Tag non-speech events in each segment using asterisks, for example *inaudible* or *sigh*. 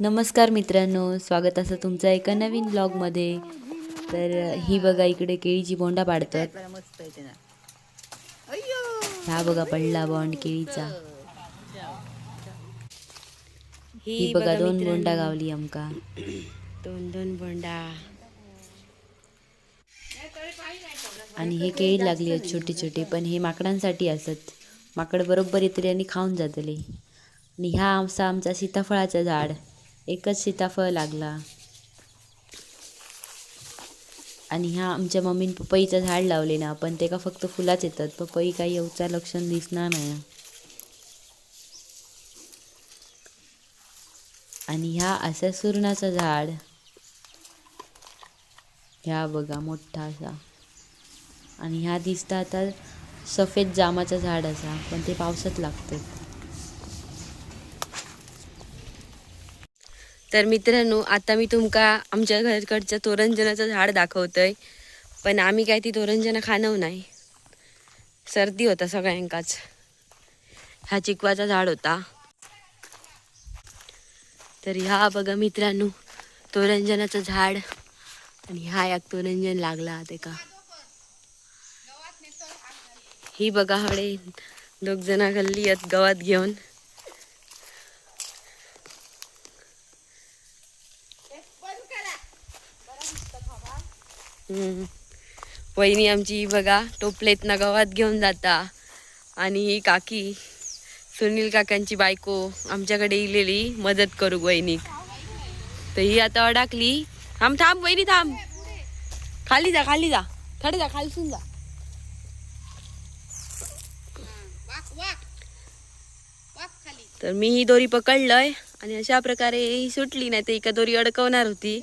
नमस्कार मित्रांनो स्वागत असं तुमचं एका नवीन ब्लॉगमध्ये तर ही बघा इकडे केळीची बोंडा पाडतात. हा बघा पडला बॉन्ड केळीचा. ही बघा दोन बोंडा गावली आमका. दोन दोन बोंडा. आणि हे केळी लागली आहेत छोटे छोटे पण हे माकडांसाठी असत. माकड बरोबर येतले आणि खाऊन जातले. आणि ह्या आमचा आमचा सीताफळाचं झाड. एकच सीताफळ लागला. आणि ह्या आमच्या मम्मीन पपईचं झाड लावले ना पण ते का फक्त फुलाच येतात. पपई काही येऊचा लक्षण दिसणार नाही. आणि ह्या असा सुरणाचं झाड ह्या बघा मोठा असा. आणि ह्या दिसता आता सफेद जामाचं झाड असा पण ते पावसात लागतं. तर मित्रांनो आता मी तुमका आमच्या घरकडच्या तोरणजनाचं झाड दाखवतंय. पण आम्ही काय ती तोरणजना खाणव नाही. सर्दी होता सगळ्यांकाच. हा चिकवाचा झाड होता. तर ह्या बघा मित्रांनो तोरंजनाचं झाड. आणि हा एक तोरंजन लागला ते का ही बघा हडे दोघ जण गल्ली आहेत गवत घेऊन. वहिनी आमची बघा टोपलेत ना गावात घेऊन जाता. आणि ही काकी सुनील काकांची बायको आमच्याकडे इलेली मदत करू वहिनीक तर ही आता अडकली. थांब थांब वहिनी थांब. खाली जा खाली जा. थोडे जा खालसून जा. तर मी ही दोरी पकडलंय आणि अशा प्रकारे ही सुटली नाही तर एका दोरी अडकवणार होती.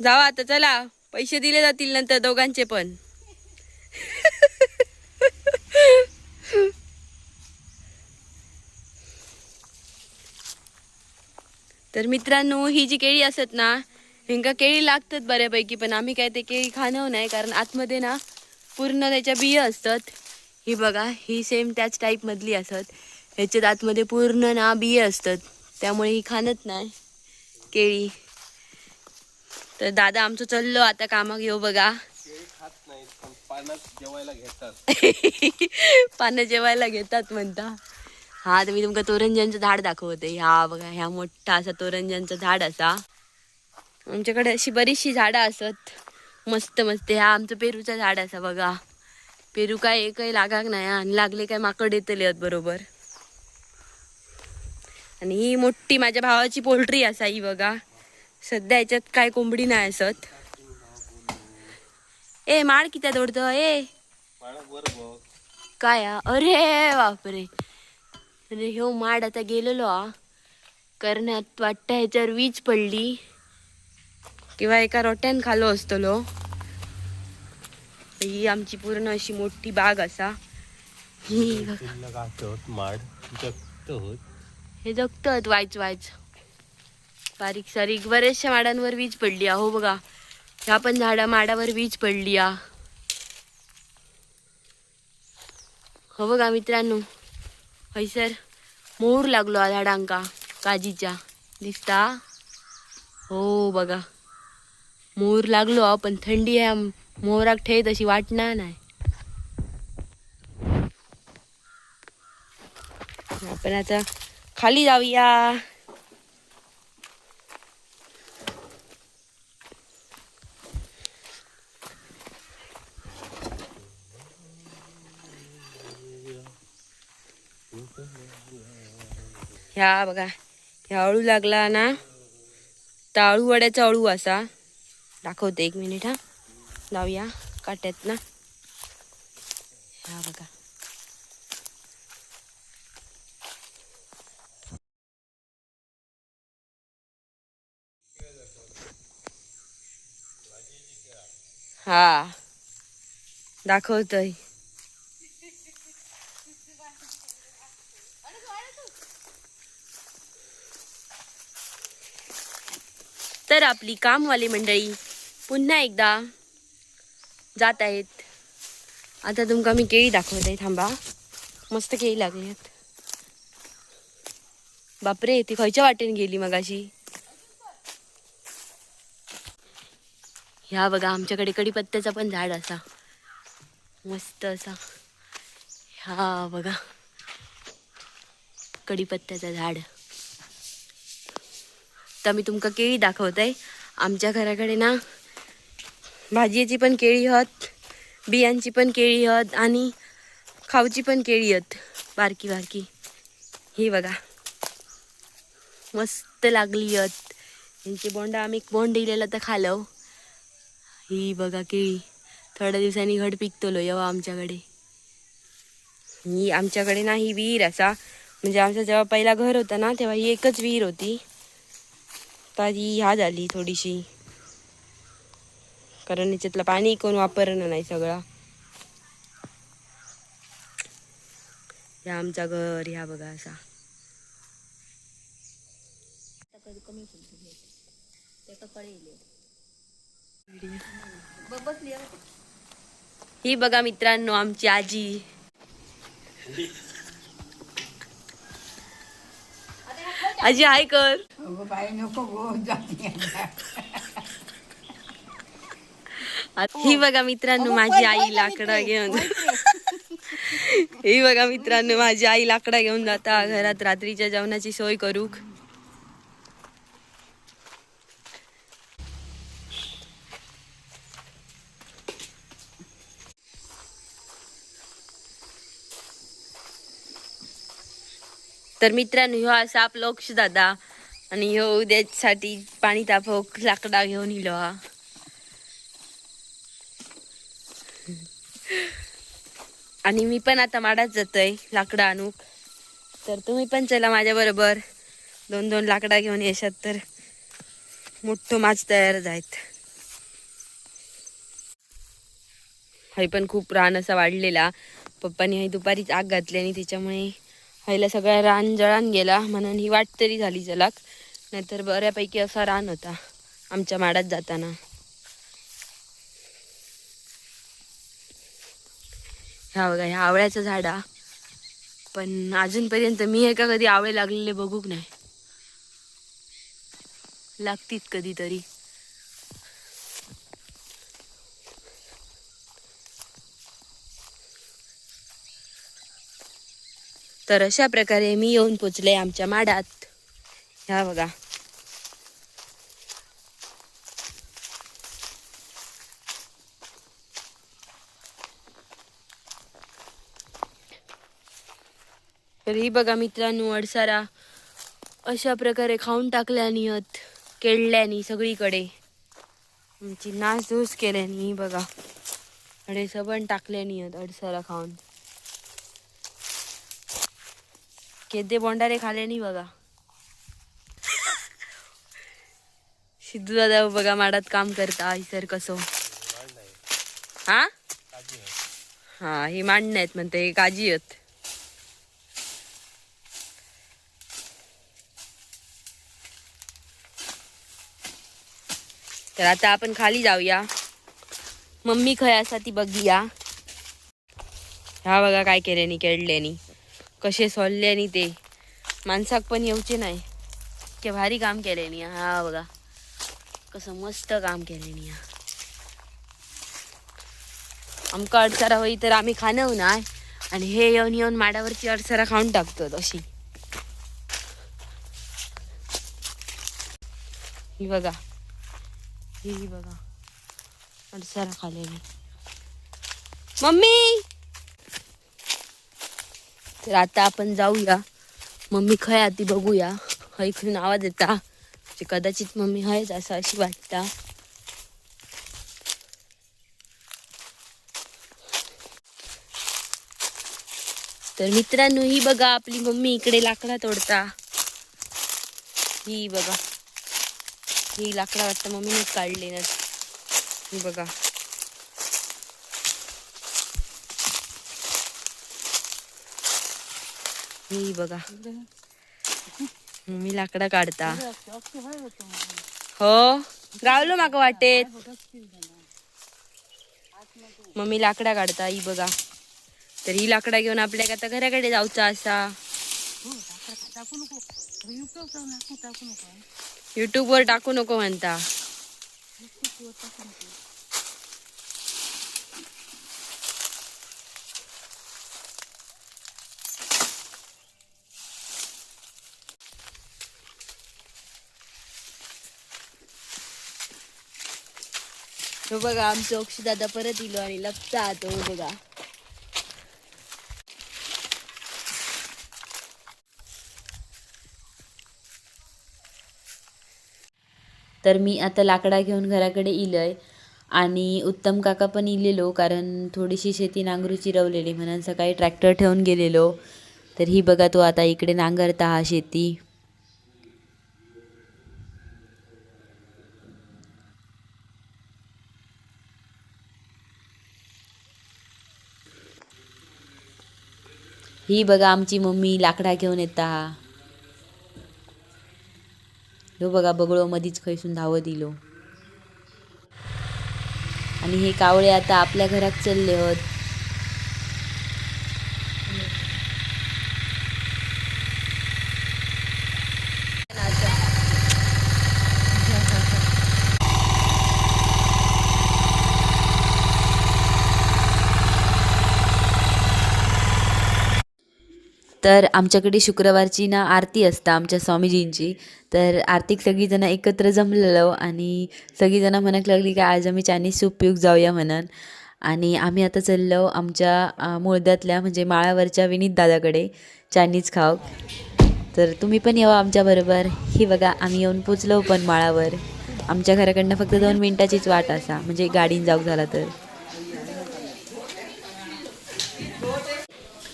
जावा आता चला. पैसे दिले जातील नंतर दोघांचे पण. तर मित्रांनो ही जी केळी असत ना ह्यांका केळी लागतात बऱ्यापैकी पण आम्ही काय ते केळी खाणं नाही कारण आतमध्ये ना पूर्ण त्याच्या बिया असतात. ही बघा ही सेम त्याच टाईपमधली असत ह्याच्यात आतमध्ये पूर्ण ना बिया असतात. त्यामुळे ही खाणत नाही केळी. तर दादा आमचं चाललो आता कामा घेऊ बघा. *laughs* पानं जेवायला घेतात. म्हणता. हा तर मी तुमका तोरंजनचं झाड दाखवते. ह्या बघा ह्या मोठा असा तोरंजनचं झाड असा. आमच्याकडे अशी बरीचशी झाडं असत. मस्त मस्त. ह्या आमचं पेरूचं झाड असा बघा. पेरू काय एकही लागाक नाही आणि लागले काय माकड येतले बरोबर. आणि ही मोठी माझ्या भावाची पोल्ट्री असा ही बघा. सध्या याच्यात काय कोंबडी नाही असत. ए माड किती दोडतो ए. काय? अरे बापरे. अरे ह्यो माड आता गेलेलो हा. करण्यात वाटतं ह्याच्यावर वीज पडली. किंवा एका रोट्यान खालो असतलो. ही आमची पूर्ण अशी मोठी बाग असा. ही माड जगत होत. हे जगतात वायच वायच बारीक सारीक बऱ्याचशा माडांवर वीज पडली हो बघा ह्या पण झाडा माडावर वीज पडली आ हो बघा मित्रांनो हैसर मोर लागलो आ झाडांका काजीच्या. दिसता? हो बघा मोर लागलो आ पण थंडी आहे मोराक ठेय तशी वाटणार नाही. आपण आता खाली जाऊया. ह्या बघा ह्या अळू लागला ना तर अळू वड्याचा अळू असा. दाखवते एक मिनिट हा. लावूया काट्यात ना. ह्या बघा. हा. दाखवतोय. तर आपली कामवाली मंडळी पुन्हा एकदा जात आहेत. आता तुमका मी केळी दाखवत आहे थांबा. मस्त केळी लागली आहेत बापरे ती खयच्या वाटेन गेली मगाशी? ह्या बघा आमच्याकडे कडीपत्त्याचा पण झाड असा. मस्त असा. ह्या बघा. कडीपत्त्याचं झाड. तर मी तुमका केळी दाखवतंय. आमच्या घराकडे ना भाजयेची पण केळी हत बियांची पण केळी हत आणि खाऊची पण केळी हत. बारकी बारकी. ही बघा. मस्त लागली हत. यांची बोंडा आम्ही बोंड दिलेलं तर खालव ही बघा केळी. थोड्या दिवसांनी घड पिकतलो येवा आमच्याकडे. ही आमच्याकडे ना ही विहीर असा. म्हणजे आमचं जेव्हा पहिला घर होतं ना तेव्हा ही एकच विहीर होती. आता जी ह्या झाली थोडीशी. कारण याच्यातलं पाणी कोण वापरणं नाही सगळं. ह्या आमचा घर ह्या बघा असा. ही बघा मित्रांनो आमची आजी. आजी हाय कर. बाई नको गो जाती *laughs* *laughs* ही बघा मित्रांनो माझी आई लाकडा घेऊन. ही बघा मित्रांनो माझी आई लाकडा घेऊन जाता घरात रात्रीच्या जेवणाची सोय करूक. तर मित्रांनो ह्यो असा आपलो अक्ष दादा आणि ह्यो उद्यासाठी पाणी तापव लाकडा घेऊन इलो हा आणि मी पण आता माडात जातोय लाकडं आणूक तर तुम्ही पण चला माझ्या बरोबर. दोन दोन लाकडा घेऊन येशात तर मोठं माच तयार जायत हय पण खूप रान असा वाढलेला. पप्पानी हाय दुपारीच आग घातली आणि त्याच्यामुळे हयला सगळा रान जळान गेला. म्हणून ही वाट तरी झाली जलाक नाहीतर बऱ्यापैकी असा रान होता आमच्या माडात जाताना. ह्या बघा ह्या आवळ्याचं झाड. पण अजूनपर्यंत मी हे का कधी आवळे लागलेले बघूक नाही. लागतीत कधीतरी. तर अशा प्रकारे मी येऊन पोचले आमच्या माडात. ह्या बघा. तर ही बघा मित्रांनो अडसारा अशा प्रकारे खाऊन टाकल्यानी हत केळल्यानी सगळीकडे. आमची नासधूस केल्यानी ही बघा. अडे सबण टाकल्यानी हत अडसारा खाऊन. केदे बोंडारे खाल्यानी बघा. सिद्धू दादा बघा माडात काम करता. सर कसो? हा? हा ही मांडण आहेत म्हणते. हे काजी आहेत. तर आता आपण खाली जाऊया. मम्मी खय असा ती बघूया. ह्या बघा काय केल्यानी केळल्यानी कसे सोलल्यानी ते. माणसाक पण येऊचे नाही. के भारी काम केल्यानी. हा बघा. कसं मस्त काम केल्यानी आमका अडसरा होई तर आम्ही खाणव नाही आणि हे येऊन येऊन माडावरची अडसरा खाऊन टाकतो अशी. ही बघा. ही बघा. अडसरा खाल्लेली. मम्मी! तर आता आपण जाऊया. मम्मी खय आती बघूया. ऐकून आवाज येता. म्हणजे कदाचित मम्मी आहेच असं अशी वाटता. तर मित्रांनो ही बघा आपली मम्मी इकडे लाकडा तोडता. ही बघा. ही लाकडा वाटतं मम्मीने काढली ना. ही बघा. ही बघा. मम्मी लाकडा काढता. हो? रावलो हो माका वाटेत. मम्मी लाकडा काढता ही बघा. तर ही लाकडा घेऊन आपल्याक आता घराकडे जाऊचा असा. युट्यूब वर टाकू नको म्हणता. तो बघा आमचं अक्षी दादा परत इलो आणि लपचा तो बघा. तर मी आता लाकडा घेऊन घराकडे इलय आणि उत्तम काका पण इलेलो कारण थोडीशी शेती नांगरूची रवलेली म्हणून सकाळी ट्रॅक्टर ठेवून गेलेलो. तर ही बघा तो आता इकडे नांगरता हा शेती. ही बघा आमची मम्मी लाकडा घेऊन येता. हो ह्यो बघा बगळो मधीच खैसून धावत दिलो आणि हे कावळे आता आपल्या घरात चालले होत. तर आमच्याकडे शुक्रवारची ना आरती असता आमच्या स्वामीजींची. तर आरतीक सगळीजणं एकत्र जमलेलो आणि सगळीजणं म्हणक लागली की आज आम्ही चायनीज सूप पिऊक जाऊया म्हणून. आणि आम्ही आता चाललो आमच्या मुळद्यातल्या म्हणजे माळावरच्या विनीत दादाकडे चायनीज खाऊक. तर तुम्ही पण यावं आमच्याबरोबर ही बघा आम्ही येऊन पोचलो पण माळावर. आमच्या घराकडनं फक्त दोन मिनटाचीच वाट असा. म्हणजे गाडीन जाऊक झाला तर.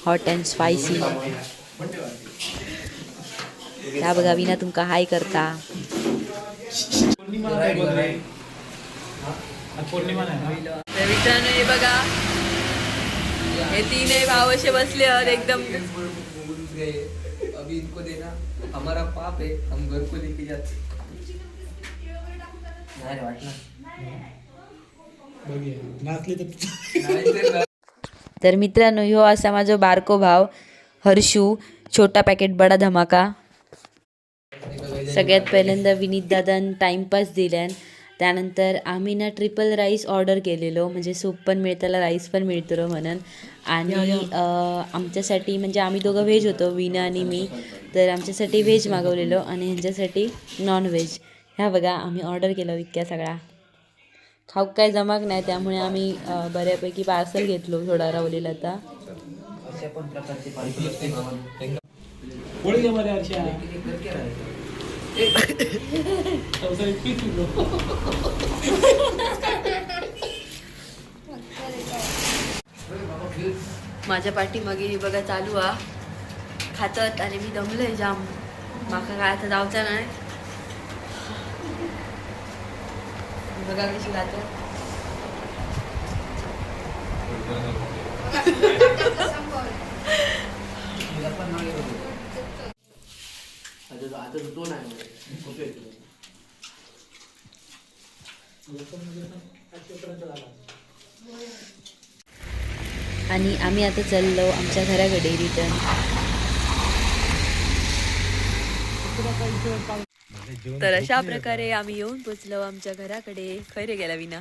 Hot and spicy. त्या बघा विना तुमका हाय करता. तर मित्रांनो हे बघा. हे तीन भाव असे बसले आहेत एकदम. अभी इनको देना हमारा पाप है हम घर को लेके जाते नाही रे वाटलं नाही तर तर मित्रांनो ह्यो असा माझा बारको भाव हर्षू छोटा पॅकेट बडा धमाका. सगळ्यात पहिल्यांदा विनीत दादान टाइमपास दिल्यान त्यानंतर आम्ही ना ट्रिपल राईस ऑर्डर केलेलो म्हणजे सूप पण मिळताला राईस पण मिळतो म्हणून. आणि आमच्यासाठी म्हणजे आम्ही दोघं व्हेज होतो विना आणि मी तर आमच्यासाठी व्हेज मागवलेलो आणि ह्यांच्यासाठी नॉन व्हेज ह्या बघा आम्ही ऑर्डर केलं इतक्या सगळा. खाऊक काय जमाक नाही त्यामुळे आम्ही बऱ्यापैकी पार्सल घेतलो थोडा रवलेला आता. माझ्या पाठीमागे हे बघा चालू हा खातात आणि मी दमलोय जाम. माका काय आता जावचा नाही. बघा कशी खातात आणि आम्ही आता चाललो आमच्या घराकडे रिटर्न तर अशा प्रकारे आम्ही येऊन पोचलो आमच्या घराकडे. खैरे गेला विना.